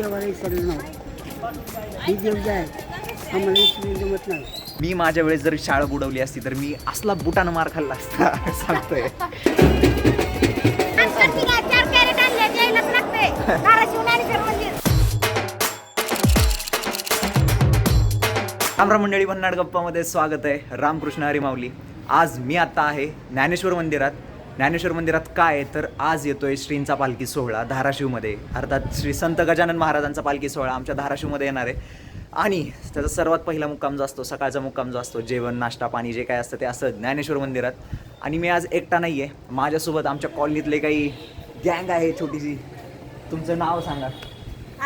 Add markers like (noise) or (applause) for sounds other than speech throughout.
ही आम्हाला जमत नाही. मी माझ्या वेळेस जर शाळा बुडवली असती तर मी असला बुटानं मार खाल्ला असता सांगतोय. चार रामराम मंडळी भन्नाड गप्पामध्ये स्वागत आहे. रामकृष्ण हरी माऊली. आज मी आता आहे ज्ञानेश्वर मंदिरात. ज्ञानेश्वर मंदिरात काय तर आज येतोय श्रींचा पालखी सोहळा धाराशिवमध्ये. अर्थात श्री संत गजानन महाराजांचा पालखी सोहळा आमच्या धाराशिवमध्ये येणार आहे. आणि त्याचा सर्वात पहिला मुक्काम जो असतो सकाळचा मुक्काम जो असतो जेवण नाश्ता पाणी जे काय असतं ते असं ज्ञानेश्वर मंदिरात. आणि मी आज एकटा नाही आहे माझ्यासोबत आमच्या कॉलनीतले काही गँग आहे छोटीशी. तुमचं नाव सांगा.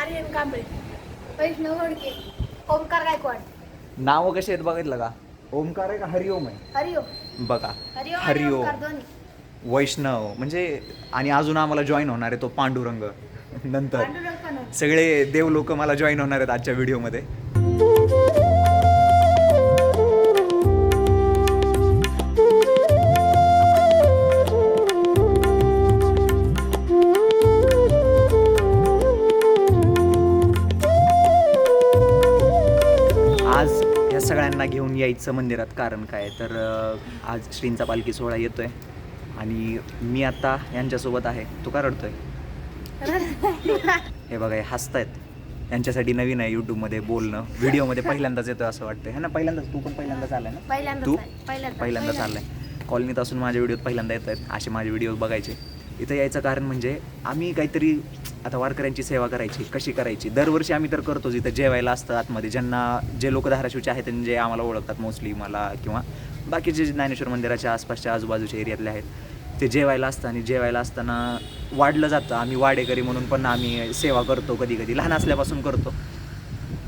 आर्यन कांबळे. वैष्णव होडके ओमकार गायकवाड. नावं कशी आहेत बघितलं का? ओमकार आहे का? हरिओम आहे? हरिओम. बघा. हरिओम हरिओम. वैष्णव म्हणजे आणि अजून आम्हाला जॉईन होणार आहे तो पांडुरंग नंतर. सगळे देव लोक मला जॉईन होणार आहेत आजच्या व्हिडिओमध्ये. आज या सगळ्यांना घेऊन यायचं मंदिरात कारण काय? तर आज श्रींचा पालखी सोहळा येतोय. आणि मी आता यांच्यासोबत आहे. तू का रडतोय? हे बघा हे हसतायत. यांच्यासाठी नवीन आहे यूट्यूबमध्ये बोलणं. व्हिडिओमध्ये पहिल्यांदाच येतोय असं वाटतंय. है ना? पहिल्यांदाच. तू पण पहिल्यांदाच आलाय ना? तू. पहिल्यांदाच. पहिल्यांदा चाललाय कॉलनीत असून माझे व्हिडिओ पहिल्यांदा येत आहेत असे माझे व्हिडिओ बघायचे. इथं यायचं कारण म्हणजे आम्ही काहीतरी आता वारकऱ्यांची सेवा करायची कशी करायची? दरवर्षी आम्ही तर करतोच. इथं जेवायला असतं आतमध्ये. ज्यांना जे लोक धाराशिवचे आहेत आणि जे आम्हाला ओळखतात मोस्टली मला किंवा बाकीचे जे ज्ञानेश्वर मंदिराच्या आसपासच्या आजूबाजूच्या एरियातले आहेत ते जेवायला असतं आणि जेवायला असताना वाढलं जातं. आम्ही वाडेकरी म्हणून पण आम्ही सेवा करतो कधी कधी लहान असल्यापासून करतो.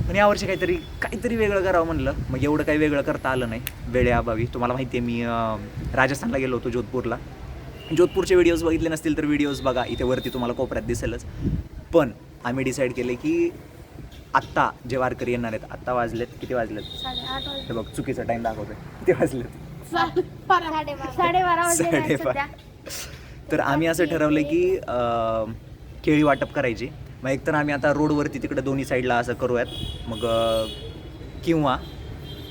पण यावर्षी काहीतरी काहीतरी वेगळं करावं म्हणलं. मग एवढं काही वेगळं करता आलं नाही वेळेअभावी तुम्हाला माहिती आहे मी राजस्थानला गेलो होतो जोधपूरला. जोधपूरचे व्हिडिओज बघितले नसतील तर व्हिडिओज बघा. इथे वरती तुम्हाला कोपऱ्यात दिसेलच. पण आम्ही डिसाईड केले की आत्ता जे वारकरी येणार आहेत आत्ता वाजलेत. किती वाजलेत? साडेआठ. हे बघ चुकीचा टाईम दाखवतोय. किती वाजलेत? साडेबारा. साडेबारा वाजले आहेत साडेबारा. सध्या. तर आम्ही असं ठरवलं की अं, केळी वाटप करायची. मग एकतर आम्ही आता रोडवरती तिकडे दोन्ही साईडला असं करूयात. मग अं, किंवा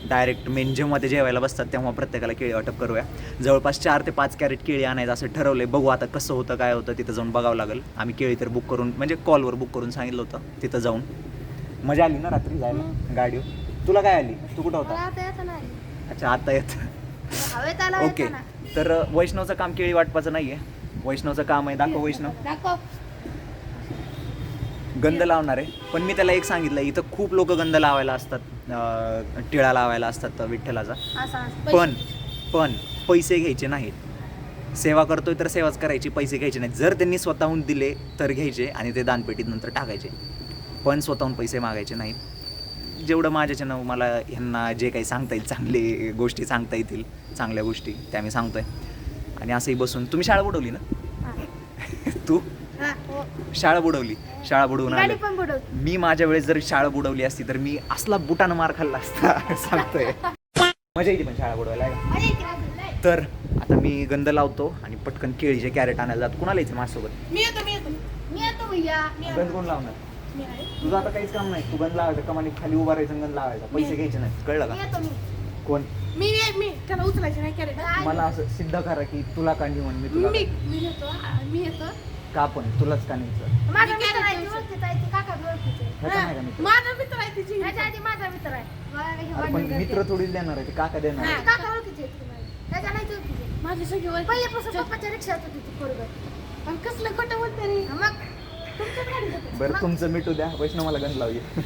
डायरेक्ट मेन जेव्हा ते जेवायला बसतात तेव्हा प्रत्येकाला केळी वाटप करूया. जवळपास चार ते पाच कॅरेट केळी आणायचं असं ठरवलंय. बघू आता कसं होतं काय होतं तिथं जाऊन बघावं लागेल. आम्ही केळी तर बुक करून म्हणजे कॉलवर बुक करून सांगितलं होतं तिथं जाऊन. मजा आली ना रात्री जायला? गाडीवर? तुला काय आली? तू कुठं मला होता आता येत नाही. अच्छा आता येत. हवेत आला ओके. येताना. तर अ, वैष्णवचं काम केळी वाटपाचं नाही आहे वैष्णवचं काम आहे. दाखव वैष्णव. दाखव. गंध लावणार आहे. पण मी त्याला एक सांगितलं इथं खूप लोक गंध लावायला असतात. अ, टिळा लावायला असतात विठ्ठलाचा. असं असं. पण पण पैसे घ्यायचे नाहीत. सेवा करतोय तर सेवाच करायची पैसे घ्यायचे नाहीत. जर त्यांनी स्वतःहून दिले तर घ्यायचे आणि ते दानपेटीत नंतर टाकायचे. पण स्वतःहून पैसे मागायचे नाहीत. जेवढं माझ्याच्यानं मला ह्यांना जे काही सांगता येईल चांगले गोष्टी सांगता येतील चांगल्या गोष्टी त्या मी सांगतोय. आणि असंही बसून तुम्ही शाळा बुडवली ना. तू? हा. शाळा बुडवली. शाळा बुडवून आले. मी माझ्या वेळेस जर शाळा बुडवली असती तर मी असला बुटानं मार खाल्ला असता सांगतोय. मजा येते पण शाळा बुडवायला. तर आता मी गंध लावतो आणि पटकन केळीचे कॅरेट आणायला जातो. कुणाला यायचं माझ्यासोबत? मी येतो मी येतो. मी येतो भैया. मी गंध कोण लावणार. तुझं आता काहीच काम नाही. तू गंध लावायचं कमानी खाली उभा राहायचं गंध लावायचा. पैसे घ्यायचे नाही कळलं मी का येतो मी. कोण? मी मी. त्याला उचलायचे नाही कॅरेट. मला असं सिद्ध करा की तुला का नाही म्हणून मी तुला मी मी येतो आ, मी येतो. का पण? तुलाच का नाही माझा मित्र आहे काय ती ओळखीत आहे ती काका बी ओळखीचे आहे. नाही माझा मित्र आहे तिची. आधी माझा मित्र आहे. मला काही अरे पण वाटलं नाही. मित्र थोडीच देणार आहे ते काका देणार हा, आहे. काका ओळखीचे आहेत माझी. त्याच्या नाही ती ओळखीचे. माझी सगळी ओळख पहिल्यापासून पप्पाच्या रिक्षात होती ती पोरगं. पण कसलं खोटं बोलते रे? मग? होतं. बरं तुमचं मिठू द्या. वैष्णव मला गंध लावूया.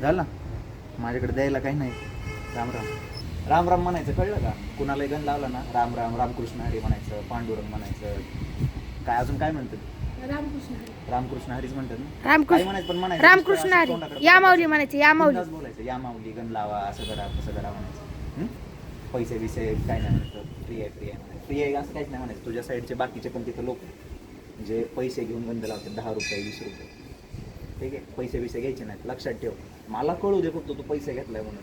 झालं ना? माझ्याकडे द्यायला काही नाही. राम राम. राम राम म्हणायचं कळलं का? कुणाला गण लावला ना राम राम रामकृष्ण हरी म्हणायचं पांडुरंग म्हणायचं. काय अजून काय म्हणतात? रामकृष्ण हरी. रामकृष्ण हरीच म्हणतात ना? काय रामकृष्ण म्हणायचं पण म्हणायचं रामकृष्ण नुसतं असं हरी. तोंडाकडे या. माऊली म्हणायचे या माऊली. बिनधास्त बोलायचं या माऊली गण लावा असं करा तसं करा म्हणायचं. हं? पैसे बिसे काय नाही म्हणायचं. फ्री आहे फ्री आहे म्हणायचं. फ्री आहे असं काहीच नाही म्हणायचं. तुझ्या साईडचे बाकीचे पण तिथं लोक जे पैसे घेऊन गंध लावतात दहा रुपये वीस रुपये. ठीक आहे? पैसे बिसे घ्यायचे नाहीत. लक्षात ठेव. मला कळू दे फक्त तू पैसे घेतलाय म्हणून.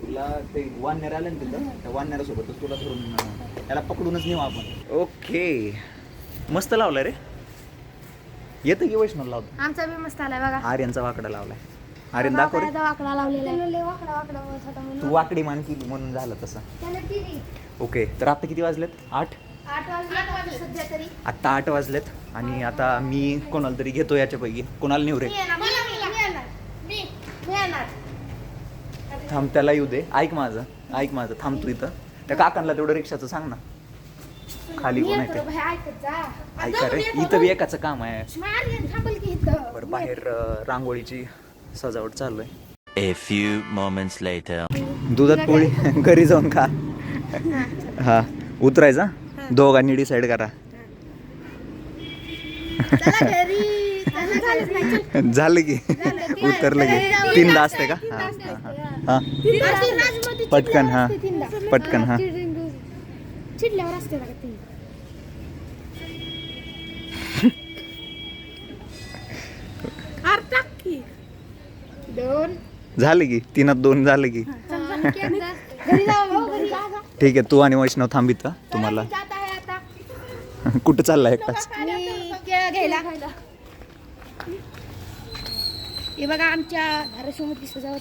तुला ते वाननेर आलं ना तिथं त्या वाननेरासोबतच तुला धरून अं, त्याला पकडूनच नेऊ आपण. ओके. मस्त लावलाय रे. येतं की वैष्णव लावतो? आमचा बी मस्त आलाय बघा. आर्यनचा वाकडा लावलाय. आर्यन दाखव रे. वाकडा लावलेला आहे. वाकडा वाकडा होत होता म्हणून. तू वाकडी मान केली म्हणून झालं तसं. ओके तर आता किती वाजलेत? आठ? आठ वाजले आठ वाजले सध्या तरी. आत्ता आठ वाजलेत आणि आता मी कोणाला तरी घेतो याच्यापैकी. कोणाला नेऊ रे? मी येणार मी येणार, मी येणार. मी मी येणार. थांब त्याला येऊ दे. ऐक माझं. ऐक माझं. थांब तू इथं. त्या काकांना तेवढं रिक्षाचं सांग ना. खाली कोण आहे ते? ऐका रे इथं बी एकाचं काम आहे. मार थांबल की इथं. बरं बाहेर अं, रांगोळीची सजावट चालू आहे. A few moments later. दुधात पोळी (laughs) घरी जाऊन खा. हा. उतरायचा दोघांनी डिसाईड करा. (laughs) झालं की. उतरलं की. तीनदा असते का? हा हा हा. पटकन, हा. पटकन, हा. चिडल्यावर असते बघा ती अरे (laughs) टाक की. दोन. झालं की तीनात दोन झालं की. घरी. जाऊ भाऊ, (laughs) घरी जा, जा. ठीक आहे तू आणि वैष्णव थांबित तुम्हाला. जात आहे आता. (laughs) कुठं चाललाय एकटाच? मी केळं घ्यायला. हे बघा आमच्या सजावट.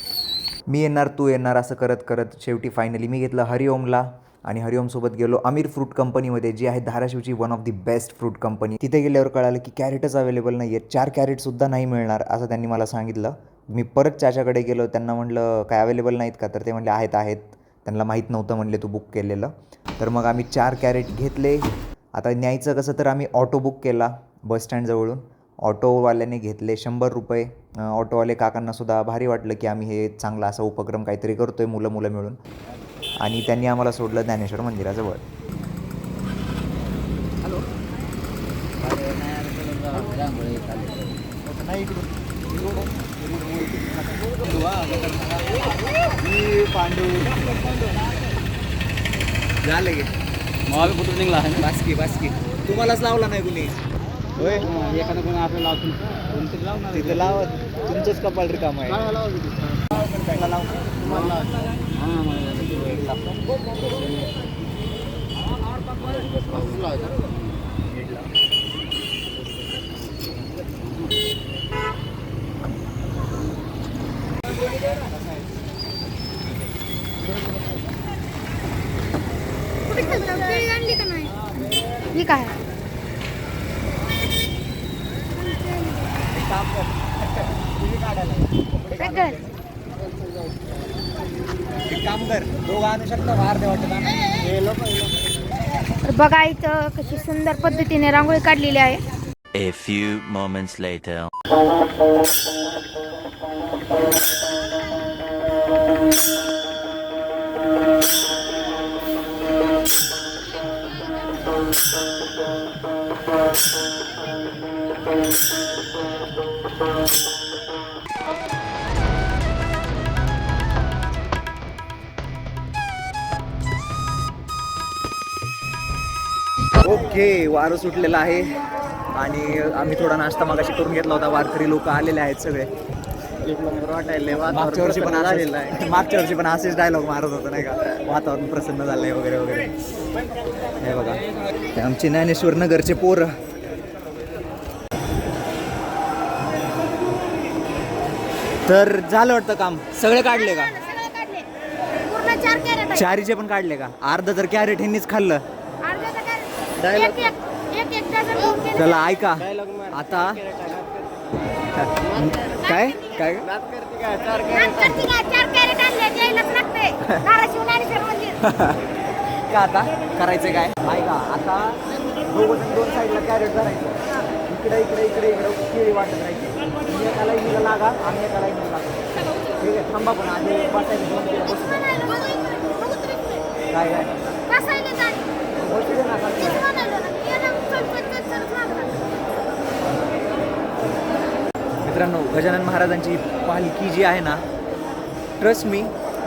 मी येणार तू येणार असं करत करत शेवटी फायनली मी घेतलं हरिओमला. आणि हरिओमसोबत गेलो. अमीर फ्रूट कंपनीमध्ये जी आहे धाराशिवची one of the best fruit company तिथे गेल्यावर कळालं की कॅरेटच अवेलेबल नाही आहेत चार कॅरेटसुद्धा नाही मिळणार असं त्यांनी मला सांगितलं. मी परत त्याच्याकडे गेलो त्यांना म्हटलं काय अवेलेबल नाहीत का? तर ते म्हणले आहेत आहेत. त्यांना माहीत नव्हतं म्हणले तू बुक केलेलं. तर मग आम्ही चार कॅरेट घेतले. आता न्यायचं कसं तर आम्ही ऑटो बुक केला बसस्टँडजवळून ऑटोवाल्याने घेतले शंभर रुपये. ऑटोवाले काकांनासुद्धा भारी वाटलं की आम्ही हे चांगला असा उपक्रम काहीतरी करतोय मुलं मुलं मिळून. आणि त्यांनी आम्हाला सोडलं ज्ञानेश्वर मंदिराजवळ. झालं की. मॉल कुठून निघला बास्की बास्की. तुम्हालाच लावला नाही कुणी. होय? एखादं कोणी आपल्याला लावतो कोणतरी लावणार. तिथं लावत तुमचंच कपाल रिकाम आहे. त्याला लाव. ही काय वेगळं. एक काम कर दोघं आणू बाहेर वाटत तर बघा इथं कशी सुंदर पद्धतीने रांगोळी काढलेली आहे A few moments later. Okay वारं सुटलेलं आहे. आणि आम्ही थोडा नाश्ता मागाशी करून घेतला होता. वारकरी लोक आलेले आहेत सगळे. मागच्या वर्षी पण झालेलं आहे. मागच्या वर्षी पण असेच डायलॉग मारत होतं नाही का? वातावरण प्रसन्न झालंय वगैरे वगैरे. हे बघा. आमचे ज्ञानेश्वर नगरचे पोरं. तर झालं वाटतं काम. सगळे काढले का? सगळे काढले. पूर्ण चार कॅरेट आहे चारीचे पण काढले का? अर्ध तर कॅरेट ह्यांनीच खाल्लं. चला ऐका. आता काय? काय? का? आता? करायचं काय? ऐका आता दोन साईडला कॅरेट धरायचं. इकडे इकडे इकडे इकडे केळी वाटत राहायची तुम्ही एका लागा आम्ही एका लाईनीला लागा. ठीक आहे थांबा पण आधी बसायचं दोन किलो काय काय? बसू दे ना मित्रांनो गजानन महाराजांची पालखी जी आहे ना ट्रस्ट मी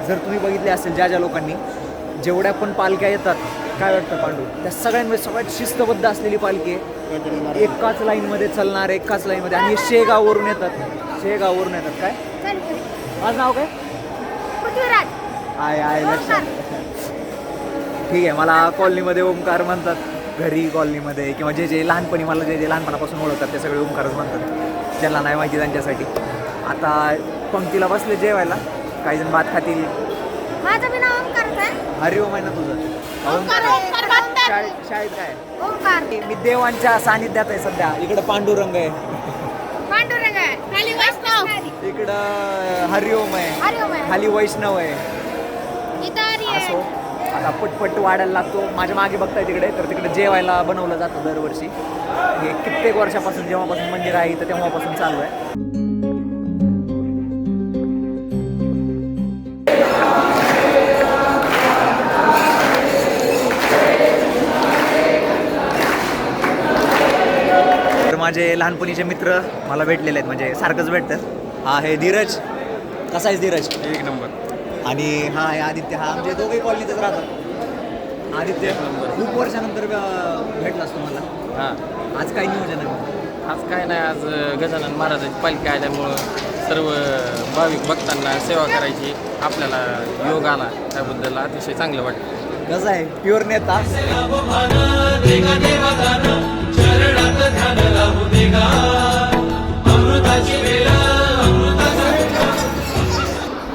जर तुम्ही बघितले असेल ज्या ज्या लोकांनी जेवढ्या पण पालख्या येतात काय वाटतं पांडू? त्या सगळ्यांमध्ये सगळ्यात शिस्तबद्ध असलेली पालखी आहे. एकाच लाईनमध्ये चालणार एकाच लाईनमध्ये. आणि हे शेगाववरून येतात. शेगाववरून येतात काय. माझं नाव काय? आहे आहे लक्षात ठीक आहे मला कॉलनीमध्ये ओमकार म्हणतात. घरी कॉलनीमध्ये किंवा जे जे लहानपणी मला जे जे लहानपणापासून ओळखतात ते सगळे ओमकारच म्हणतात. ज्यांना नाही माहिती त्यांच्यासाठी. आता पंक्तीला बसले जेवायला. काही जण भात खातील. माझं बी नाव ओंकारच आहे हरिओम आहे ना तुझं? ओंकार. शाळेत शाळेत काय? ओंकार. मी देवांच्या सानिध्यात आहे सध्या. इकडं पांडुरंग आहे. पांडुरंग आहे. खाली वैष्णव. इकडं हरिओम आहे. हरिओम आहे. खाली वैष्णव आहे. इथं हरी आहे. असो. आता पटपट वाढायला लागतो. माझ्या मागे बघताय तिकडे तर तिकडे जेवायला बनवलं जातं दरवर्षी. हे कित्येक वर्षापासून जेव्हापासून मंदिर आहे तर तेव्हापासून चालू आहे. माझे लहानपणीचे मित्र मला भेटलेले आहेत म्हणजे सारखंच भेटतात. हा हे धीरज. कसा आहे धीरज? एक नंबर. आणि हा आहे आदित्य हा आमचे दोघे कॉलनीतच राहतात. आदित्य खूप वर्षानंतर भेटलास तुम्हाला हां. आज काय नियोजन आहे? आज काय नाही आज गजानन महाराजांची पालखी आल्यामुळं सर्व भाविक भक्तांना सेवा करायची आपल्याला योग आला त्याबद्दल अतिशय चांगलं वाटतं. कसं आहे? प्युअर नेता.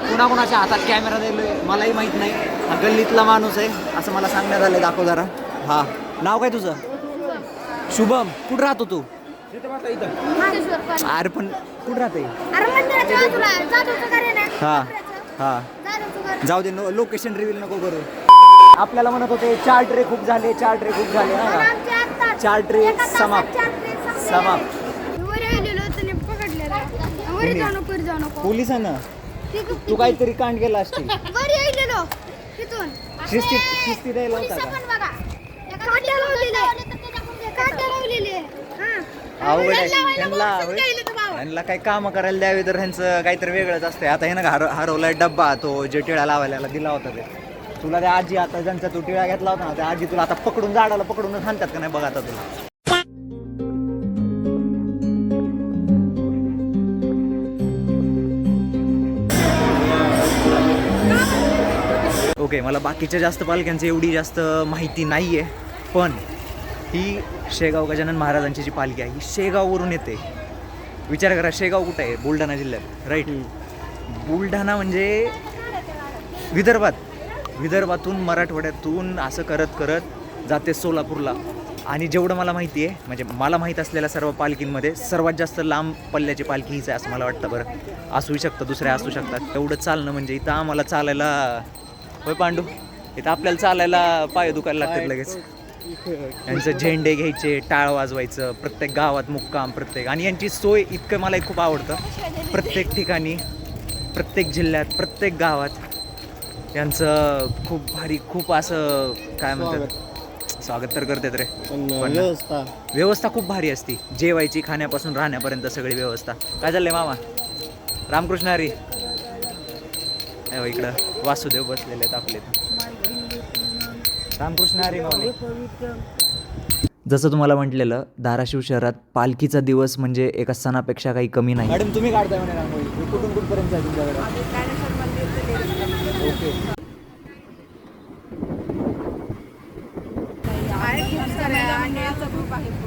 कुणाकुणाच्या हातात कॅमेरा दिले मलाही माहीत नाही. हा गल्लीतला माणूस आहे असं मला सांगण्यात आलं दाखव जरा. हा. नाव काय तुझं? शुभम. कुठं राहतो तू? अरे पण कुठं राहते? हा. हा. जाऊ दे लोकेशन रिव्हील नको करू. आपल्याला म्हणत होते चार ट्रे खूप झाले चार ट्रे खूप झाले ना चार ट्रे समाप्त. समाप्त. वर गेलेलो त्याने पकडलेलं. वर जाऊ नको वर जाऊ नको. पोलिसांना? ते तू काहीतरी कांड केला असतील वर गेलेलो तिथून. शिस्तीत शिस्ती द्यायला होता का? पण बघा. काट्या लावलेले काट्या लावलेले हा अवघड आहे. लावायला त्यांना बोलून होय. गेले तर बाबा. त्यांना काही काम करायला द्यावे तर ह्यांचं काहीतरी वेगळंच असतंय. आता हे ना हर हरवलाय डब्बा तो जे टिळा लावायला दिला होता ते. तुला त्या आजी आता ज्यांचा तू टिळा घेतला होता ना त्या आजी तुला आता पकडून झाडाला पकडून हाणतात का नाही बघ आता तुला. ओके मला बाकीच्या जास्त पालख्यांची एवढी जास्त माहिती नाही आहे पण ही शेगाव गजानन महाराजांची जी पालखी आहे ही शेगाववरून येते. विचार करा शेगाव कुठं आहे? बुलढाणा जिल्ह्यात राईट बुलढाणा म्हणजे विदर्भात. विदर्भातून मराठवाड्यातून असं करत करत जाते सोलापूरला. आणि जेवढं मला माहिती आहे म्हणजे मला माहीत असलेल्या सर्व पालखींमध्ये सर्वात जास्त लांब पल्ल्याची पालखी हीच आहे असं मला वाटतं बरं. असू शकतं दुसऱ्या असू शकतात. तेवढं चालणं म्हणजे इथं आम्हाला चालायला होय पांडू? इथं आपल्याला चालायला पाय दुखायला लागतात लगेच. यांचं झेंडे घ्यायचे टाळ वाजवायचं प्रत्येक गावात मुक्काम प्रत्येक. आणि यांची सोय इतकं मला खूप आवडतं. प्रत्येक ठिकाणी प्रत्येक जिल्ह्यात प्रत्येक गावात यांचं खूप भारी खूप असं काय म्हणतात? स्वागत. तर करतात रे. व्यवस्था. व्यवस्था खूप भारी असती. जेवायची खाण्यापासून राहण्यापर्यंत सगळी व्यवस्था. काय चाललंय मामा? रामकृष्ण हरी. हे इकडं. वासुदेव बसलेले आहेत आपले. रामकृष्ण हरी माऊली. जसं तुम्हाला म्हटलेलं धाराशिव शहरात पालखीचा दिवस म्हणजे एका सणापेक्षा काही कमी नाही. मॅडम तुम्ही काढताय म्हणे रांगोळी कुठून कुठपर्यंत आहे तुमच्याकडे? ओके.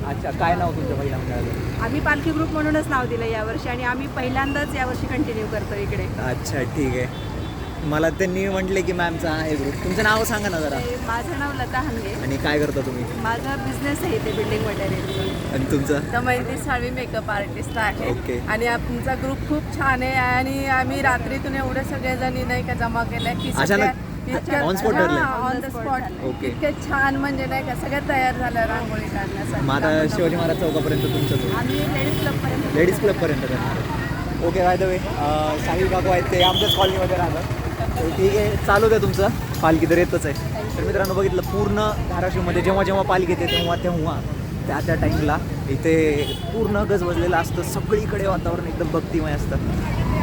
अच्छा काय नाव तुमच्या पहिल्या मंडळाचं आम्ही पालखी ग्रुप म्हणूनच नाव दिलं यावर्षी आणि आम्ही पहिल्यांदाच यावर्षी कंटिन्यू करतो इकडे. अच्छा ठीक आहे. मला त्यांनी म्हटले की मॅमचा आहे ग्रुप तुमचं नाव सांगा ना जरा. ते माझं नाव लता हंगे. आणि काय करता तुम्ही? माझा बिझनेस आहे ते बिल्डिंग मटेरियल आणि तुमचं? दमयंती साळवी मेकअप आर्टिस्ट आहे. ओके. आणि आमचा ग्रुप खूप छान आहे आणि आम्ही रात्रीतून एवढे सगळेजणी नाही का जमा केल्या की अचानक? On spot ठरलंय? On the spot okay. इतके छान म्हणजे नाही का सगळ्या तयार झाल्या रांगोळी काढण्यासाठी. मग आता शिवाजी महाराज चौकापर्यंत तुमचं ग्रुप आम्ही लेडीज क्लबपर्यंत लेडीज क्लबपर्यंत करणार okay by the way Sahil काकू आहेत ते आमच्याच कॉलनीमध्ये राहतात. ठीक आहे चालू द्या तुमचं. पालखी तर येतच आहे. तर मित्रांनो बघितलं पूर्ण धाराशिवमध्ये जेव्हा जेव्हा पालखी येते तेव्हा तेव्हा त्या त्या टाईमला इथे पूर्ण गजबजलेलं असतं. सगळीकडे वातावरण एकदम भक्तिमय असतं.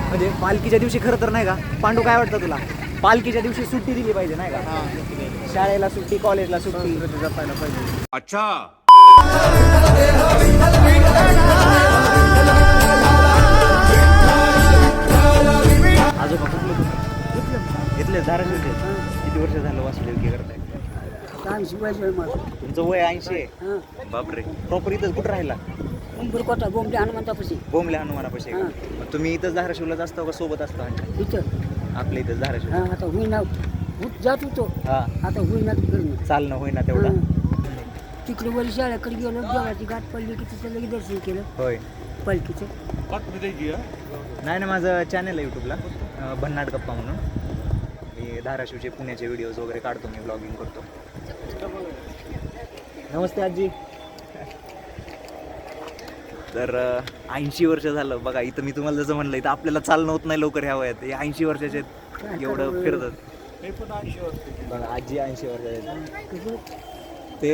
म्हणजे पालखीच्या दिवशी खरं तर नाही का? पांडू काय वाटतं तुला? पालखीच्या दिवशी सुट्टी दिली पाहिजे नाही का? शाळेला सुट्टी कॉलेजला सुट्टी. जपायला पाहिजे. धाराशिवचे हां किती वर्ष झालं वासुदेवकी करताय ऐंशी पाहिजे माझं तुमचं वय ऐंशी आहे? हां. बापरे. प्रॉपर इथंच कुठं राहिला? उंबरकोटा बोंबले हनुमंतापाशी बोंबले हनुमानापाशी आहे हां. का? मग तुम्ही इथंच धाराशिवलाच असता का सोबत असता? इथं. आपल्या इथंच धाराशिव. हां आता होईना. होत जात होतो. हा. आता होईना करणं चालणं होईना तेवढा. हां. तिकडे वरी शाळेकडे गेलो देवाची गाठ पडली की तिथं लगेच दर्शन केलं. होय. पालखीचं. नाही ना माझं चॅनल आहे यूट्यूबला भन्नाट गप्पा म्हणून. धाराशिवचे पुण्याचे व्हिडिओज वगैरे काढतो मी ब्लॉगिंग करतो. नमस्ते आजी. तर ऐंशी वर्ष झालं बघा इथं मी तुम्हाला जसं म्हणलं इथं आपल्याला चालणं होत नाही लवकर ह्या वयात. हे ऐंशी वर्षाचे आहेत एवढं फिरतात. बघा आजी ऐंशी वर्षाचे ते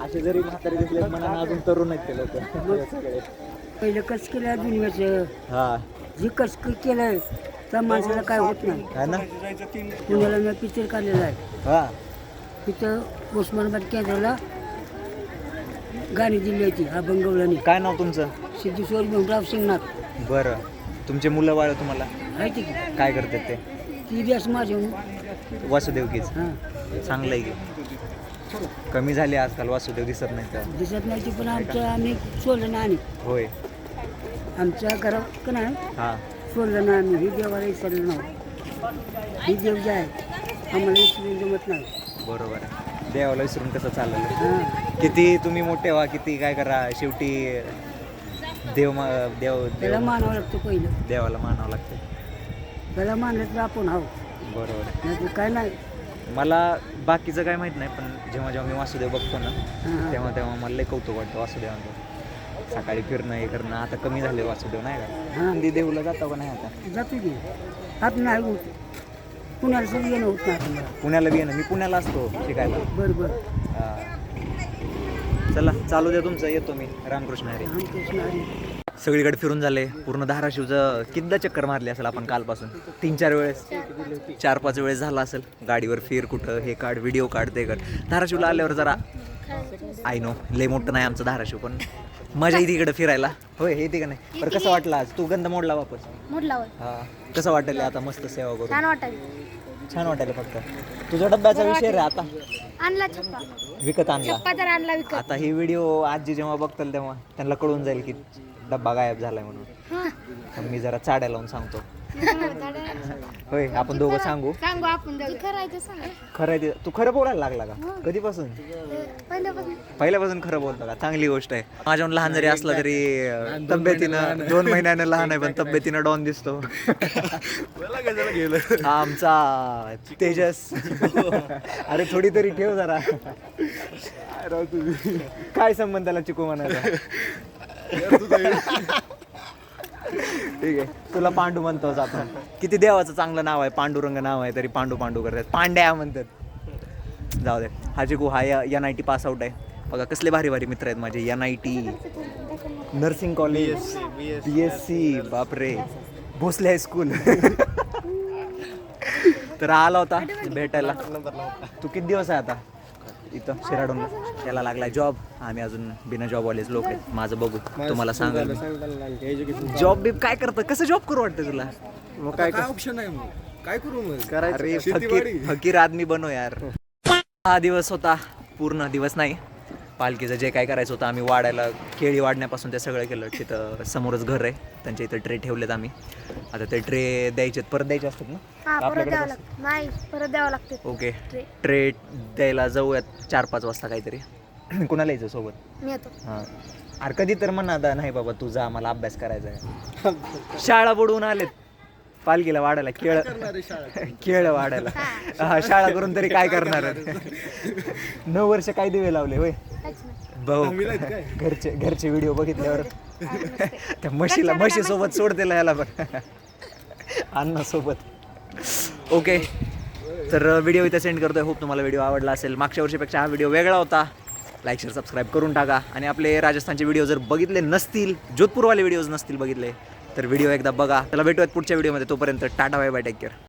असे जरी म्हातारे दिसले मनानं अजून तरुण आहेत ते लोक. पहिलं कस केलं दुनियाचं हा. जे कस केलं त्या माणसाला काय होत नाही. है ना? पुण्याला मी पिक्चर काढलेला आहे. हा. तिथं उस्मानाबाद केंद्राला गाणी दिली होती अभंगवळणी काय नाव तुमचं? सिद्धेश्वर भीमराव सिंगनाथ बरं. तुमचे मुलं बाळ तुम्हाला? माहिती की? काय करतात ते? ती बी असं माझ्या वासुदेवकीच. हां. चांगलं आहे की. कमी झाले आजकाल वासुदेव दिसत नाही तर. दिसत नाही ती पण आमच्या आम्ही सोडलं नाही होय. आमच्या घरात का नाही हा. सोडलं नाही आम्ही ही देवाला विसरलं नाही. ही देव जे आहे आम्हाला विसरून जमत नाही. बरोबर आहे. देवाला विसरून कसं चाललं? हां. किती तुम्ही मोठे व्हा किती काय करा शेवटी देव मा- देव त्याला मानावं लागतं पहिलं. देवाला मानावं लागतं. त्याला मानलं तर आपण आहो बरोबर आहे. काय नाही. मला बाकीचं काय माहीत नाही पण जेव्हा जेव्हा मी वासुदेव बघतो ना हां. तेव्हा तेव्हा मला लय कौतुक वाटतं वासुदेवांचं. सकाळी फिरणं हे करणं आता कमी झाले वासुदेव नाही का? हां. नंदी देऊला जातो का नाही आता? जातो की. आपण नाही होत पुण्याला सगळं येणं होत नाही पुण्याला बी ना मी पुण्याला असतो शिकायला. बरं बरं. हा. चला चालू द्या तुमचं. येतो मी. रामकृष्ण हरी. रामकृष्ण हरी. सगळीकडे फिरून झाले. पूर्ण धाराशिवचं कितीदा चक्कर मारली असेल आपण कालपासून? तीन चार वेळेस. चार पाच वेळेस झाला असेल. गाडीवर फिर कुठं हे काढ व्हिडिओ काढ ते काढ धाराशिवला आल्यावर जरा आय नो लय मोठं नाही आमचं धाराशिव पण मजा येते इकडे फिरायला. होय हे येते का नाही? बरं कसं वाटलं आज? तू गंध मोडला वापस? मुडलावर हा. कसं वाटेल आता मस्त सेवा करून? छान वाटायला. छान वाटायला फक्त. तुझ्या डब्याचा विषय रे आता. आणला छप्पा. विकत आणला. छप्पा तर आणला विकत. आता हे व्हिडिओ आजी जेव्हा बघतील तेव्हा त्यांना कळून जाईल की डब्बा गायब झालाय म्हणून. हा. तर मी जरा चाड्या लावून सांगतो. होय आपण दोघं सांगू. सांगू आपण सांग. खरं आहे ते- तू खरं बोलायला लागला का? कधीपासून? पहिल्यापासून. पहिल्यापासून खरं बोलतो का? चांगली गोष्ट आहे. माझ्याहून लहान जरी असला तरी अं, तब्येतीनं दोन महिन्यानं लहान आहे पण तब्येतीनं डॉन दिसतो. हा आमचा तेजस. अरे थोडी तरी ठेव जरा. काय संबंध त्याला चिकू म्हणायचा? ठीक आहे. तुला पांडू म्हणतोच आपण. किती देवाचं चांगलं नाव आहे पांडुरंग नाव आहे तरी पांडू पांडू करतात. पांड्या म्हणतात. जाऊ दे. हा चिकू हा N I T pass out आहे. बघा कसले भारी भारी मित्र आहेत माझे. N I T nursing college B S C बापरे. भोसले हायस्कूल (laughs) तर आला होता भेटायला. तू किती दिवस आहे आता? इथं शिराडूनला त्याला लागलाय जॉब आम्ही अजून बिना जॉबवालेच लोक आहेत. माझं बघू. तुम्हाला सांगाल जॉब बीब काय करतं? कसं जॉब करू वाटतं तुला? मग काय काय ऑप्शन आहे मग? काय करू मग? अरे फकीर फकीर आदमी बनो यार. हा दिवस होता. पूर्ण दिवस नाही. पालखीचं जे काय करायचं होतं आम्ही वाढायला केळी वाढण्यापासून ते सगळं केलं. तिथं समोरच घर आहे. त्यांच्या इथं ट्रे ठेवलेत आम्ही. आता ते ट्रे द्यायचे परत द्यायचे असतात ना? हा परत द्यावं? लागतं. नाही परत द्यावं लागते. ओके. ट्रे. ट्रे द्यायला जाऊयात चार पाच वाजता काहीतरी. (clears throat) कुणाला यायचं सोबत? मी येतो. हां. अरे कधी तर म्हणा नाही बाबा तू जा मला अभ्यास करायचा आहे. (laughs) शाळा बुडवून आलेत. पालखीला वाढायला केळ केळ वाढायला. हा, शाळा करून तरी काय करणार नऊ वर्ष काय दिवे लावले होय? भाऊ घरचे घरचे व्हिडिओ बघितल्यावर त्या म्हशीला म्हशी सोबत सोडते ह्याला पण. अण्णा सोबत. ओके तर व्हिडिओ इथे सेंड करतोय. होप तुम्हाला व्हिडिओ आवडला असेल. मागच्या वर्षीपेक्षा हा व्हिडिओ वेगळा होता. लाईक शेअर सबस्क्राईब करून टाका. आणि आपले राजस्थानचे व्हिडिओ जर बघितले नसतील जोधपूरवाले व्हिडिओज नसतील बघितले तर व्हिडिओ एकदा बघा. त्याला भेटूयात पुढच्या व्हिडिओमध्ये. तोपर्यंत tata bye bye take care